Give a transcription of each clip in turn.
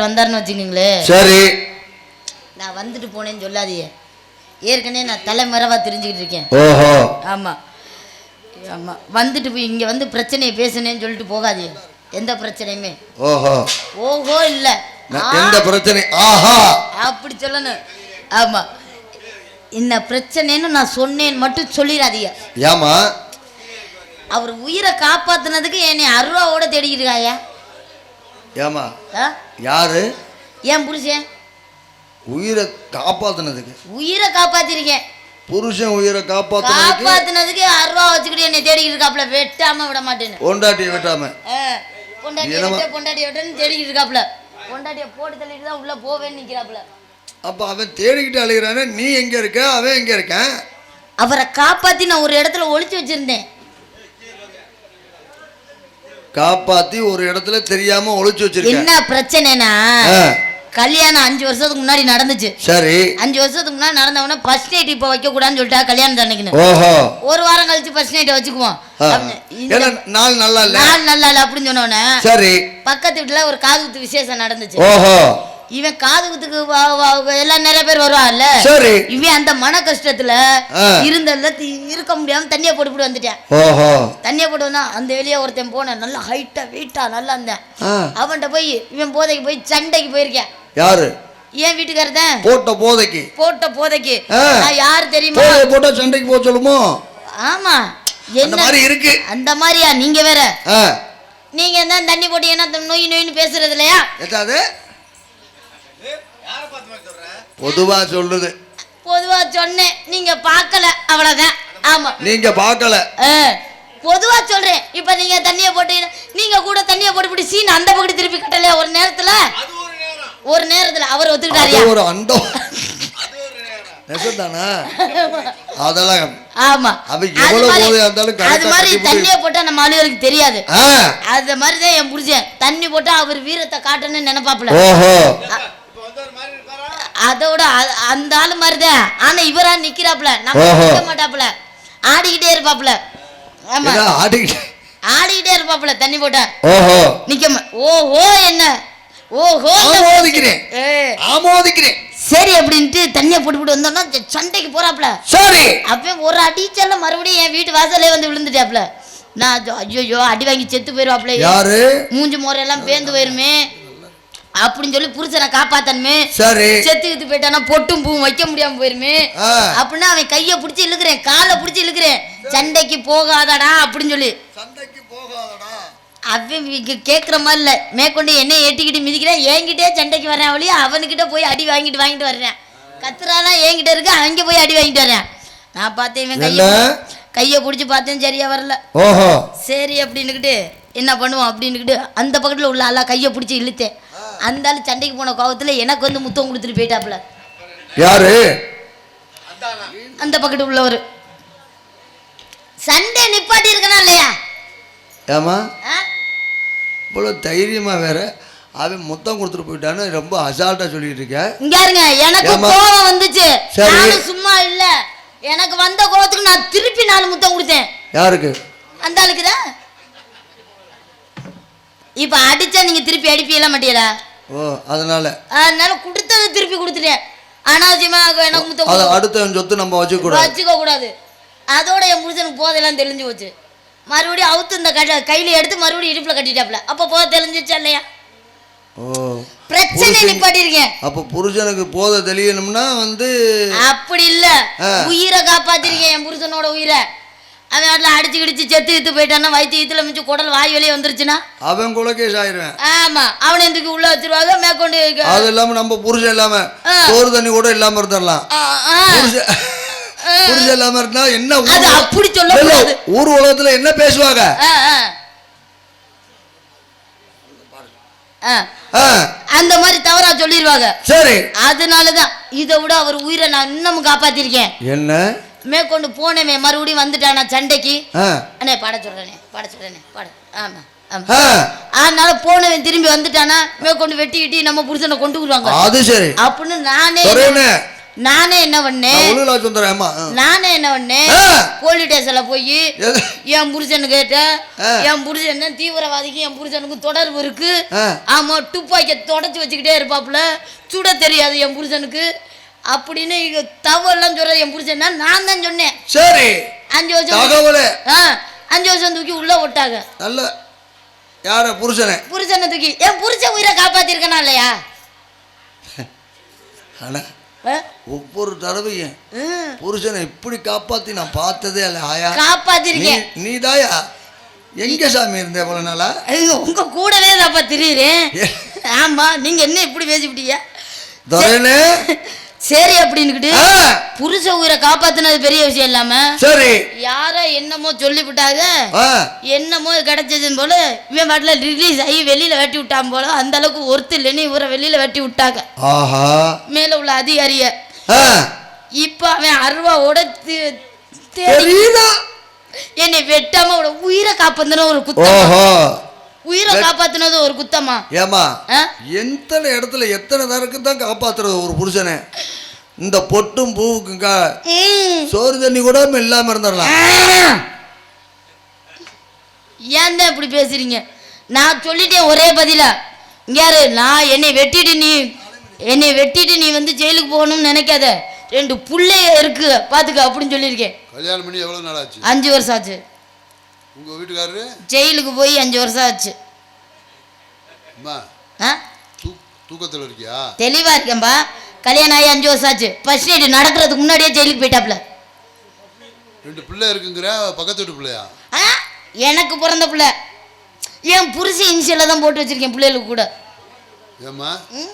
வந்தாருன்னு வச்சுக்கோங்களேன் சரி. நான் வந்துட்டு போனேன்னு சொல்லாதீங்க. ஏற்கனவே நான் தலைமறைவா தெரிஞ்சுக்கிட்டு இருக்கேன். ஓஹோ. ஆமாம் ஆமாம் வந்துட்டு போய் இங்கே வந்து பிரச்சனையை பேசுனேன்னு சொல்லிட்டு போகாதீங்க. எந்த பிரச்சனையுமே. ஓஹோ. ஓஹோ இல்லை. ந- எந்த பிரச்சனை? ஆஹா. அப்படி சொல்லணும். ஆமாம் இந்த பிரச்சனைன்னு நான் சொன்னேன்னு மட்டும் சொல்லிடாதீங்க. ஏமா அவர் உயிரை காப்பாத்துனதுக்கு என்னை அருவாவோட தேடிக்கிட்டு இருக்காயா? ஏமா யாரு? ஏன் புருஷன்? உயிரை காப்பாத்துனதுக்கு. உயிரை காப்பாத்திருக்கேன். புருஷன் உயிரை காப்பாத்துனதுக்கு. காப்பாத்துனதுக்கு அருவா வச்சுக்கிட்டு என்னை தேடிக்கிட்டு இருக்காப்புல. வெட்டாம விட மாட்டேன்னு. பொண்டாட்டியை வெட்டாம. பொண்டாட்டியை? விட்டு பொண்டாட்டியை விட்டுன்னு தேடிக்கிட்டு இருக்காப்புல. பொண்டாட்டியை போட்டு தள்ளிட்டு தான் உள்ள போவேன்னு நிக்கிறாப்புல அப்ப அவன் தேடிக்கிட்டு அழுகிறானே நீ எங்க இருக்க அவன் எங்க இருக்கான்? அவரை காப்பாத்தி நான் ஒரு இடத்துல ஒளிச்சு வச்சிருந்தேன். காப்பாத்தி ஒரு இடத்துல தெரியாம ஒளிச்சு வச்சிருக்க. என்ன பிரச்சனைனா கல்யாணம் அஞ்சு வருஷத்துக்கு முன்னாடி நடந்துச்சு. சரி. அஞ்சு வருஷத்துக்கு முன்னாடி நடந்தவொடனே ஃபர்ஸ்ட் நைட் இப்போ வைக்க கூடாதுன்னு சொல்லிட்டா கல்யாணம் ஓஹோ. ஒரு வாரம் கழிச்சு ஃபர்ஸ்ட் நைட்டை வச்சுக்குவோம். நாள் நல்லா இல்ல. நாள் நல்லா இல்லை அப்படின்னு சொன்னோடனே சரி. பக்கத்து வீட்டுல ஒரு காது குத்து விசேஷம் நடந்துச்சு. ஓஹோ. இவன் காது குத்துக்கு வா- வா- எல்லாம் நிறைய பேர் வருவான்ல சரி. இவன் அந்த மன கஷ்டத்துல. இருந்ததுல இருக்க முடியாம தண்ணியை போட்டு போட்டு வந்துட்டேன். ஓஹோ. தண்ணியை போட்டு அந்த வெளியே ஒருத்தன் போனேன். நல்லா ஹைட்டா வெயிட்டா நல்லா இருந்தேன். அவன்கிட்ட போய் இவன் போதைக்கு போய் சண்டைக்கு போயிருக்கேன். யாரு? ஏன் வீட்டுக்காரதான் போட்ட போதைக்கு. போட்ட போதைக்கு. யார் தெரியுமா? போட்டா சண்டைக்கு போக சொல்லுமோ? ஆமா. என்ன? மாதிரி இருக்கு. அந்த மாதிரியா? நீங்க வேற. நீங்க தான் தண்ணி போட்டீங்கன்னா நோய் நோயின்னு பேசுறது இல்லையா? எதாவது பொதுவா சொல்லுது. பொதுவா சொன்னேன். நீங்க பார்க்கல. அவ்வளவுதான். ஆமா. நீங்க பார்க்கல. பொதுவா சொல்றேன். இப்ப நீங்க தண்ணிய போட்டீங்க நீங்க கூட தண்ணிய போட்டு போட்டு சீன் அந்த பக்கம் திருப்பி கட்டலையா? ஒரு நேரத்துல? ஒரு நேரத்துல. அவர் அது ஒத்துக்கிட்டாரியா ஒரு அண்டம் நெசந்தானா? அதெல்லாம் ஆமா. அவ அது எவ்வளவு இருந்தாலும் correct அது மாதிரி போட்டு- தண்ணிய போட்டா நம்ம ஆளுகளுக்கு தெரியாது. அது மாதிரி தான் என் புருஷன். தண்ணி போட்டா அவர் வீரத்தை காட்டணும்னு நினைப்பாப்புல. ஓஹோ. அதோட அந்த ஆளு மாதிரிதான். ஆனா இவரா நிக்கிறாப்புல. நம்ம. நிக்க மாட்டாப்புல. ஆடிக்கிட்டே இருப்பாப்புல. ஆமா. ஆடிக்கிட்டு. ஆடிக்கிட்டே இருப்பாப்புல தண்ணி போட்டா. ஓஹோ. நிக்க ஓஹோ என்ன? ஓஹோ ஆமோதிக்கிறேன். ஆமோதிக்கிறேன். சரி அப்படின்ட்டு தண்ணியை போட்டு போட்டு வந்தோம்னா சண்டைக்கு போறாப்புல. சரி. அப்ப ஒரு அடிச்சல்ல மறுபடியும் என் வீட்டு வாசலே வந்து விழுந்துட்டாப்புல. நான் ஐயோ அடி வாங்கி செத்து போயிருவாப்புல. யாரு? மூஞ்சி முறையெல்லாம் பேந்து போயிருமே. அப்படின்னு சொல்லி புருஷனை காப்பாத்தணுமே. சரி. செத்து கித்து போயிட்டானா பொட்டும் பூவும் வைக்க முடியாம போயிருமே. அப்படின்னா அவன் கையை பிடிச்சி இழுக்கிறேன் காலை பிடிச்சி இழுக்கிறேன். சண்டைக்கு போகாதடா அப்படின்னு சொல்லி. சண்டைக்கு போகாதடா. அவன் கேட்குற மாதிரி இல்லை. மேற்கொண்டு என்ன ஏட்டிக்கிட்டு மிதிக்கிறேன். என்கிட்டே சண்டைக்கு வரேன் அவளையே அவனுக்கிட்ட போய் அடி வாங்கிட்டு வாங்கிட்டு வர்றேன். கத்துறாலாம் என்கிட்ட இருக்கு அங்கே போய் அடி வாங்கிட்டு வரேன் நான் பார்த்தேன் இவன் கையை? கையை பிடிச்சி பார்த்தேன் சரியா வரல. ஓஹோ. சரி அப்படின்னுக்கிட்டு என்ன பண்ணுவோம் அப்படின்னுக்கிட்டு அந்த பக்கத்தில் உள்ள ஆளா கையை பிடிச்சி இழுத்தேன். அந்த ஆள் சண்டைக்கு போன கோவத்தில் எனக்கு வந்து முத்தம் கொடுத்துட்டு போயிட்டாப்புல. யாரு? அந்த பக்கத்து உள்ளவர். சண்டை நிப்பாட்டி இருக்கனா இல்லையா? ஏமா? இவ்வளோ தைரியமா வேற. அவன் முத்தம் கொடுத்துட்டு போயிட்டான்னு ரொம்ப அசால்ட்டா சொல்லிட்டு இருக்க. இங்க இருங்க எனக்கு? கோவம் வந்துச்சு. நானும் சும்மா இல்ல. எனக்கு வந்த கோவத்துக்கு நான் திருப்பி நாலு முத்தம் கொடுத்தேன். யாருக்கு? அந்த ஆளுக்கு தான். இப்ப அடிச்சா நீங்க திருப்பி அடிப்பீங்களா மாட்டீங்களா ஓ அதனால. அதனால கொடுத்ததை திருப்பி கொடுத்துட்டேன். அனாவசியமா எனக்கு அதை கொடு- அடுத்த சொத்து நம்ம வச்சுக்க கூடாது வச்சுக்க கூடாது அதோட என் புருஷனுக்கு போதெல்லாம் தெளிஞ்சு போச்சு. மறுபடியும் அவுத்து இந்த கட்ட கையில எடுத்து மறுபடியும் இடுப்புல கட்டிட்டாப்ல அப்ப போத தெளிஞ்சிச்சா இல்லையா? ஓ. பிரச்சனை நிப்பாட்டிருக்கேன். அப்போ புருஷனுக்கு போதை தெரியணும்னா வந்து அப்படி இல்ல. உயிரை காப்பாத்திருக்கேன் என் புருஷனோட உயிரை. அவன் அதுல அடிச்சு கிடிச்சு செத்து இத்து போயிட்டான்னா வயிற்று இத்துல மிச்சு குடல் வாய் வெளியே வந்துருச்சுன்னா? அவன் குலகேஷ் ஆயிருவேன். ஆமா. அவனை தூக்கி உள்ள வச்சிருவாங்க? மேற்கொண்டு அது இல்லாம நம்ம புருஷன் இல்லாம. சோறு தண்ணி கூட இல்லாம இருந்துடலாம். புருஷன் இல்லாம இருந்தா என்ன அது அப்படி சொல்லக்கூடாது ஊர் உலகத்துல என்ன பேசுவாங்க? அந்த மாதிரி தவறா சொல்லிடுவாங்க சரி. அதனாலதான் இதை விட அவர் உயிரை நான் இன்னமும் காப்பாத்திருக்கேன். என்ன? மேற்கொண்டு போனவன் மறுபடியும் வந்துட்டானா சண்டைக்கு? அண்ணே பாட சொல்றேனே பாட சொல்றேனே பாட. ஆமா அதனால போனவன் திரும்பி வந்துட்டானா மேற்கொண்டு வெட்டி கிட்டி நம்ம புருஷனை கொண்டு வருவாங்க. அது சரி. அப்படின்னு நானே நானே என்ன பண்ணேன்? நானே என்ன பண்ணேன். போலீஸ் ஸ்டேஷன்ல போய்? என் புருஷனு கேட்டேன். என் புருஷன் தீவிரவாதிக்கு என் புருஷனுக்கும் தொடர்பு இருக்கு. ஆமா துப்பாக்கிய தொடச்சி வச்சுக்கிட்டே இருப்பாப்புல. சுட தெரியாது என் புருஷனுக்கு. அப்படின்னு தவறுலாம் சொல்ற என் புருஷன். தான் நான் தான் சொன்னேன். சரி. அஞ்சு வருஷம் அஞ்சு வருஷம் தூக்கி உள்ள விட்டாங்க நல்ல யார புருஷனே? புருஷனை தூக்கி. என் புருஷன் உயிரை காப்பாத்திருக்கனா இல்லையா? ஆனா? ஒவ்வொரு தடவையும். புருஷனை இப்படி காப்பாத்தி நான் பார்த்ததே இல்லை ஆயா. நீ காப்பாத்திருக்கேன் நீதாயா? எங்க சாமி இருந்த எவ்வளவு நாளா? உங்க கூடவே தான்ப்பா திரியுறேன். ஆமா நீங்க என்ன இப்படி பேசிவிட்டீங்க? துரையனே சரி அப்படின்னுக்கிட்டு புருஷ உயிரை காப்பாத்துனது பெரிய விஷயம் இல்லாம சரி. யாரோ என்னமோ சொல்லிவிட்டாங்க. ஆ, என்னமோ கிடைச்சதுன்னு போல இவன் பாட்டில் ரிலீஸ் ஆகி வெளியில வெட்டி விட்டான் போல அந்த அளவுக்கு ஒருத்தர் இல்லைன்னு இவரை வெளியில வெட்டி விட்டாங்க. மேல உள்ள அதிகாரிய. இப்ப அவன் அருவாவோட என்னை வெட்டாம உயிரை காப்பாத்துன ஒரு குத்தம். உயிரை காப்பாத்துனது ஒரு குத்தமா? ஏமா ஆ? எத்தனை இடத்துல எத்தனை தரக்கு தான் காப்பாத்துறது ஒரு புருஷனை? இந்த பொட்டும் பூவுக்குங்க ம். சோறு தண்ணி கூட இல்லாம இருந்துடலாம். ஏன் தான் இப்படி பேசுறீங்க? நான் சொல்லிட்டேன் ஒரே பதிலா. இங்க யாரு நான் என்னை வெட்டிட்டு நீ என்னை வெட்டிட்டு நீ வந்து ஜெயிலுக்கு போகணும்னு நினைக்காத. ரெண்டு புள்ளைய இருக்கு. பாத்துக்க அப்படின்னு சொல்லியிருக்கேன். கல்யாணம் பண்ணி எவ்வளோ நாள் ஆச்சு? அஞ்சு வருஷம் ஆச்சு. உங்கள் வீட்டுக்காரரு? ஜெயிலுக்கு போய் அஞ்சு வருஷம் ஆச்சு. அம்மா தூக்கத்தில் இருக்கியா? தெளிவா இருக்கேன்பா. கல்யாணம் ஆகி அஞ்சு வருஷம் ஆச்சு. ஃபர்ஸ்ட் நைட் நடக்கிறதுக்கு முன்னாடியே ஜெயிலுக்கு போயிட்டாப்ல ரெண்டு பிள்ளை இருக்குங்கிற பக்கத்து வீட்டு பிள்ளையா? ஆ? எனக்கு பிறந்த பிள்ளை. என் புருஷன் இனிஷியலில் தான் போட்டு வச்சிருக்கேன் பிள்ளைகளுக்கு கூட. ஏம்மா ம்?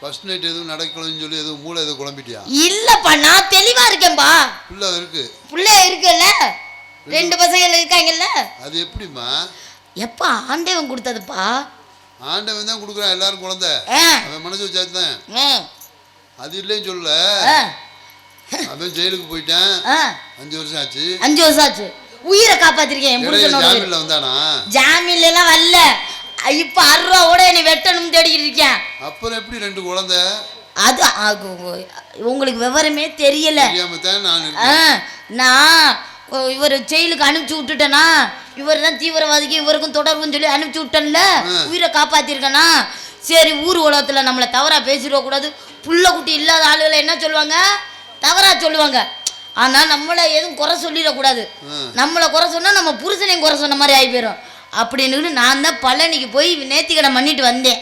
ஃபர்ஸ்ட் நைட் எதுவும் நடக்கலன்னு சொல்லி எதுவும் மூளை எதுவும் குழம்பிட்டியா? இல்லப்பா நான் தெளிவா இருக்கேன்பா. பிள்ளை இருக்கு. பிள்ளை இருக்குல்ல. ரெண்டு பசங்க இருக்காங்கல்ல? அது எப்படிம்மா? எப்பா ஆண்டவன் கொடுத்ததுப்பா. ஆண்டவன் தான் கொடுக்குறான் எல்லாரும் குழந்தை. அவன் மனசு வச்சாதான் ஆ, அது இல்லைன்னு சொல்லல. ஆ, அவன் ஜெயிலுக்கு போயிட்டான். அஞ்சு வருஷம் ஆச்சு. அஞ்சு வருஷம் ஆச்சு. உயிரை காப்பாத்திருக்கேன். ஜாமீன்ல வந்தானா? ஜாமீன்ல எல்லாம் வரல. இப்ப அருவாவோட என்னை வெட்டணும்னு தேடிக்கிட்டு இருக்கேன். அப்புறம் எப்படி ரெண்டு குழந்தை? அது உங்களுக்கு விவரமே தெரியல. தான். நான் இவர் ஜெயிலுக்கு அனுப்பிச்சு விட்டுட்டேனா? இவர் தான் தீவிரவாதிக்கு இவருக்கும் தொடர்புன்னு சொல்லி அனுப்பிச்சு விட்டேன்ல? உயிரை காப்பாத்திருக்கேனா? சரி ஊர் உலகத்துல நம்மளை தவறா பேசிடக்கூடாது கூடாது. புள்ள குட்டி இல்லாத ஆளுகளை என்ன சொல்லுவாங்க? தவறா சொல்லுவாங்க. ஆனா நம்மளை எதுவும் குறை சொல்லிடக்கூடாது நம்மளை குறை சொன்னா நம்ம புருஷனையும் குறை சொன்ன மாதிரி ஆகி போயிடும் அப்படின்னு நான் தான் பழனிக்கு போய் நேர்த்திக்கடை பண்ணிட்டு வந்தேன்.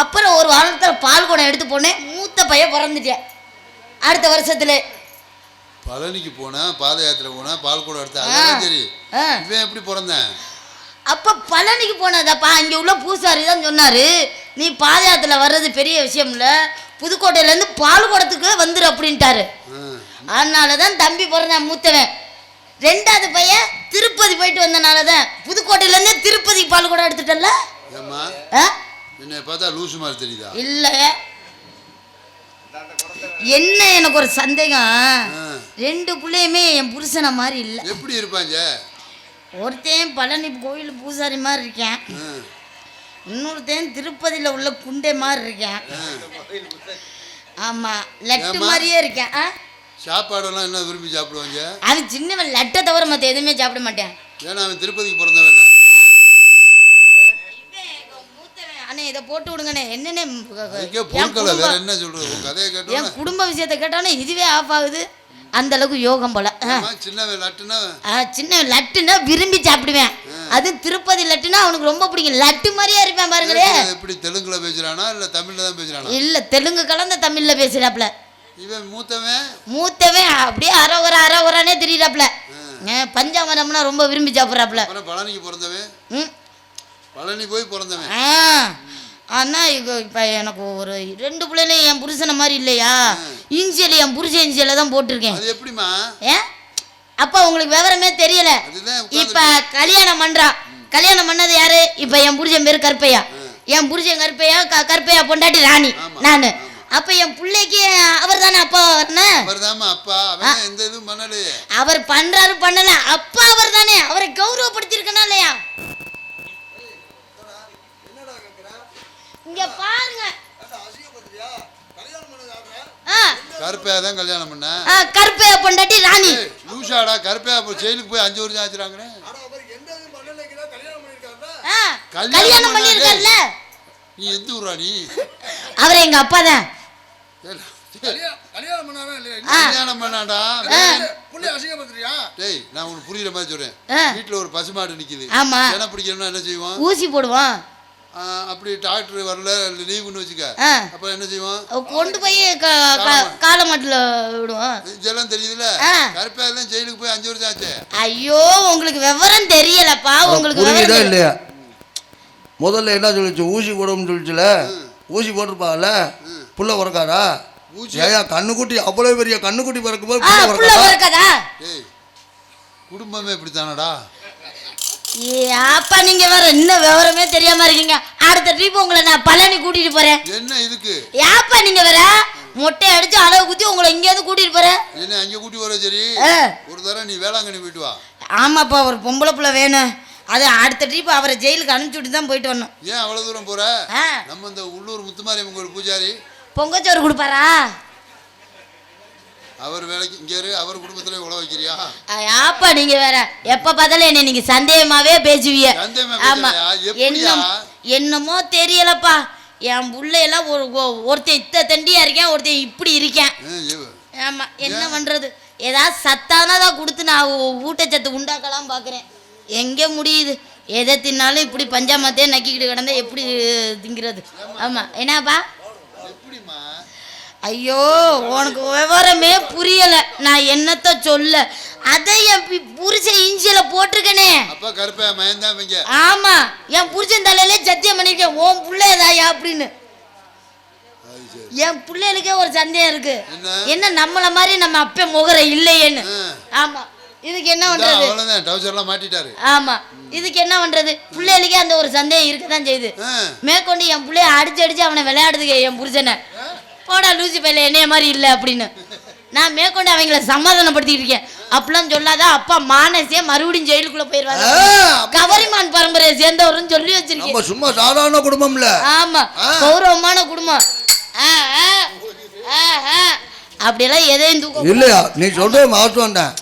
அப்புறம் ஒரு வாரத்தில் பால் குடம் எடுத்து போனேன். மூத்த பையன் பிறந்துட்டேன். அடுத்த வருஷத்துல பழனிக்கு போனேன் பாத யாத்திரை போனேன் பால் கூட எடுத்தேன் அதெல்லாம் சரி. இவன் எப்படி பிறந்தேன்? அப்ப பழனிக்கு போனதப்பா அங்க உள்ள பூசாரி தான் சொன்னாரு நீ பாதயாத்திர வர்றது பெரிய விஷயம் இல்ல புதுக்கோட்டையில இருந்து பால் குடத்துக்கு வந்துரு அப்படின்ட்டாரு. அதனால தான் தம்பி பிறந்தான் மூத்தவன். ரெண்டாவது பையன் திருப்பதி போயிட்டு வந்தனால தான் புதுக்கோட்டையில இருந்தே திருப்பதி பால் குடம் எடுத்துட்டல? என்னை பார்த்தா லூசு மாதிரி தெரியுதா? இல்ல என்ன எனக்கு ஒரு சந்தேகம். ரெண்டு பிள்ளையுமே என் புருஷனை மாதிரி இல்ல. எப்படி இருப்பாங்க? ஒருத்தன் பழனி கோயில் பூசாரி மாதிரி இருக்கேன். இன்னொருத்தன் திருப்பதியில் உள்ள குண்டை மாதிரி இருக்கேன். ஆமா லட்டு? மாதிரியே இருக்கேன். ஆ? சாப்பாடெல்லாம் என்ன விரும்பி சாப்பிடுவாங்க? அவன் சின்னவன் லட்டை தவிர மற்ற எதுவுமே சாப்பிட மாட்டேன். ஏன்னா அவன் திருப்பதிக்கு பிறந்தவன் இல்லை. அண்ணே இதை போட்டு விடுங்கண்ணே. அதுக்கே என் குடும்ப விஷயத்தை கேட்டானே இதுவே ஆஃப் ஆகுது. அந்த அளவுக்கு யோகம் போல. லட்டுனா? சின்ன லட்டுன்னா விரும்பி சாப்பிடுவேன். அது திருப்பதி லட்டுனா அவனுக்கு ரொம்ப பிடிக்கும். லட்டு மாதிரியே இருப்பேன் பாருங்களே. எப்படி தெலுங்குல பேசுறானா இல்ல தமிழ்ல தான் பேசுறானா? இல்ல தெலுங்கு கலந்த தமிழ்ல பேசுறாப்ல. இவன் மூத்தவன்? மூத்தவன் அப்படியே அரோவர அரோவரானே தெரியறாப்ல. பஞ்சாமரம்னா ரொம்ப விரும்பி சாப்பிட்றாப்ல. பழனிக்கு பிறந்தவன்? பழனி போய் பிறந்தவன்? ஆனால் இப்போ எனக்கு ஒரு ரெண்டு பிள்ளைலையும் என் புருஷனை மாதிரி இல்லையா? இன்சியல் என் புருஷன் இன்சியலை தான் போட்டிருக்கேன். அது எப்படிம்மா? ஏன் அப்பா உங்களுக்கு விவரமே தெரியல. இப்போ கல்யாணம் பண்றா. கல்யாணம் பண்ணது யாரு? இப்போ என் புருஷன் பேர் கருப்பையா. என் புருஷன் கருப்பையா க கருப்பையா பொண்டாட்டி ராணி நான். அப்போ என் பிள்ளைக்கு அவர் தானே அப்பா. அவர் பண்றாரு பண்ணல. அப்பா அவர் தானே அவரை கௌரவப்படுத்திருக்கனா இல்லையா? இங்க பாருங்க. ஆ. கருப்பையா தான் கல்யாணம் பண்ண. கருப்பைய பொண்டாட்டி ராணி. லூசாடா கருப்பையா இப்போ ஜெயிலுக்கு போய் அஞ்சு வருஷம் ஆச்சுறாங்கன்னு. ஆ, கல்யாணம் கல்யாணம் பண்ணிருக்காருல்ல நீ எந்த ஊரா நீ? அவர் எங்க அப்பா தான். கல்யாணம் பண்ணாடா டேய் நான் உனக்கு புரியுற மாதிரி சொல்றேன். வீட்டுல ஒரு பசுமாடு நிக்குது. ஆமா. என்ன பிடிக்கணும்னா என்ன செய்வோம்? ஊசி போடுவோம். அப்படி டாக்டர் வரல லீவுன்னு வச்சுக்க. ஆ. அப்புறம் என்ன செய்வோம்? கொண்டு போய் க- க- காலமாட்டுல விடுவோம். இதெல்லாம் தெரியுதுல்ல? ஆ. கருப்பையா தான் ஜெயிலுக்கு போய் அஞ்சு வருஷம் ஆச்சு. ஐயோ உங்களுக்கு விவரம் தெரியலப்பா உங்களுக்கு புரியுதா. இல்லையா? முதல்ல என்ன சொல்லிச்சு? ஊசி போடும்னு சொல்லிச்சுல? ஊசி போட்டிருப்பாங்கல்ல? புள்ள உறக்காதா ஊசி? ஏயா கண்ணுக்குட்டி அவ்வளவு பெரிய கண்ணுக்குட்டி பிறக்கும் போது பிறக்காதா? குடும்பமே இப்படித்தானடா? ஏ அப்பா நீங்க வேற இன்னும் விவரமே தெரியாம இருக்கீங்க. அடுத்த ட்ரிப் உங்களை நான் பழனி கூட்டிட்டு போறேன். என்ன இதுக்கு? ஏப்பா நீங்க வேற மொட்டை அடிச்சு அளவு குத்தி உங்களை இங்கேருந்து கூட்டிட்டு போறேன். என்ன அங்கே கூட்டி வர சரி. ஒரு தடவை நீ வேளாங்கண்ணி போயிட்டு வா. ஆமாப்பா ஒரு பொம்பளை புள்ள வேணும். அது அடுத்த ட்ரிப் அவரை ஜெயிலுக்கு அனுப்பிச்சுட்டு தான் போயிட்டு வரணும். ஏன் அவ்வளவு தூரம் போற? நம்ம இந்த உள்ளூர் முத்துமாரியம்மன் கோயில் பூஜாரி. பொங்கச்சோறு கொடுப்பாரா? அவர் வேலைக்கு இங்க இரு அவர் குடும்பத்துல உழ வைக்கிறியா? ஆப்பா நீங்க வேற எப்ப பார்த்தாலும் என்ன நீங்க சந்தேகமாவே பேசுவீங்க. ஆமா பேசுறியா? எப்படியா? என்ன என்னமோ தெரியலப்பா. என் புள்ளையெல்லாம் ஒரு ஒருத்தன் இத்த தண்டியா இருக்கேன் ஒருத்தன் இப்படி இருக்கேன். ஆமா என்ன பண்றது? ஏதாவது சத்தானதா கொடுத்து நான் ஊட்டச்சத்து உண்டாக்கலாம் பாக்குறேன் எங்க முடியுது? எதை தின்னாலும் இப்படி பஞ்சாமத்தையே நக்கிக்கிட்டு கிடந்தா எப்படி திங்கிறது? ஆமா என்னப்பா? ஐயோ உனக்கு விவரமே புரியல. நான் என்னத்த சொல்ல? அதை என் பி- புருஷன் இஞ்சியில போட்டிருக்கனே. அப்பா ஆமா என் புருஷன் தலையிலே சத்தியம் பண்ணிருக்கேன். உன் புள்ளையதாயா அப்படின்னு. என் பிள்ளைகளுக்கே ஒரு சந்தேகம் இருக்கு. என்ன? நம்மள மாதிரி நம்ம அப்ப முகர இல்லையேன்னு. ஆமா. இதுக்கு என்ன பண்றது? அவ்வளவுதான் டவுசர்லாம் மாட்டிட்டாரு. ஆமா. இதுக்கு என்ன பண்றது? பிள்ளைகளுக்கே அந்த ஒரு சந்தேகம் இருக்கதான் செய்யுது. மேற்கொண்டு என் பிள்ளைய அடிச்சு அடிச்சு அவனை விளையாடுதுங்க என் புருஷனை. போடா லூசி பையில என்னைய மாதிரி இல்லை அப்படின்னு. நான் மேற்கொண்டு அவங்கள சமாதானப்படுத்திட்டு இருக்கேன். அப்படிலாம் சொல்லாத அப்பா மானசியே மறுபடியும் ஜெயிலுக்குள்ள போயிருவாங்க கவரிமான் பரம்பரையை சேர்ந்தவர்னு சொல்லி வச்சிருக்கேன். சும்மா சாதாரண குடும்பம்ல. ஆமா கௌரவமான குடும்பம். ஆ, ஆ, ஆ, ஆ. அப்படியெல்லாம் எதையும் தூக்க இல்லையா? நீ சொல்றது மாற்றம் தான்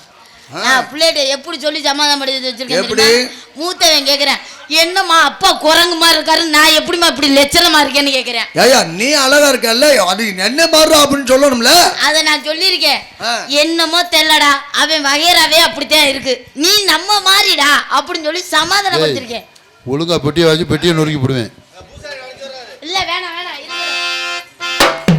பிள்ளைகிட்ட எப்படி சொல்லி சமாதானப்படுத்தி வச்சிருக்கேன்? மூத்தவன் கேக்குறேன் என்னம்மா அப்பா குரங்கு மாதிரி இருக்காரு நான் எப்படிம்மா இப்படி லட்சணமா இருக்கேன்னு கேக்குறேன். ஏயா நீ அழகா இருக்கல்ல? அது என்ன மாறுறா அப்படின்னு சொல்லணும்ல? அதை நான் சொல்லியிருக்கேன். என்னமோ தெரியலடா அவன் வகையறாவே அப்படித்தான் இருக்கு. நீ நம்ம மாறிடா அப்படின்னு சொல்லி சமாதானப்படுத்திருக்கேன். ஒழுங்கா பெட்டியை வச்சு பெட்டியை நொறுக்கி போடுவேன். இல்ல வேணாம்.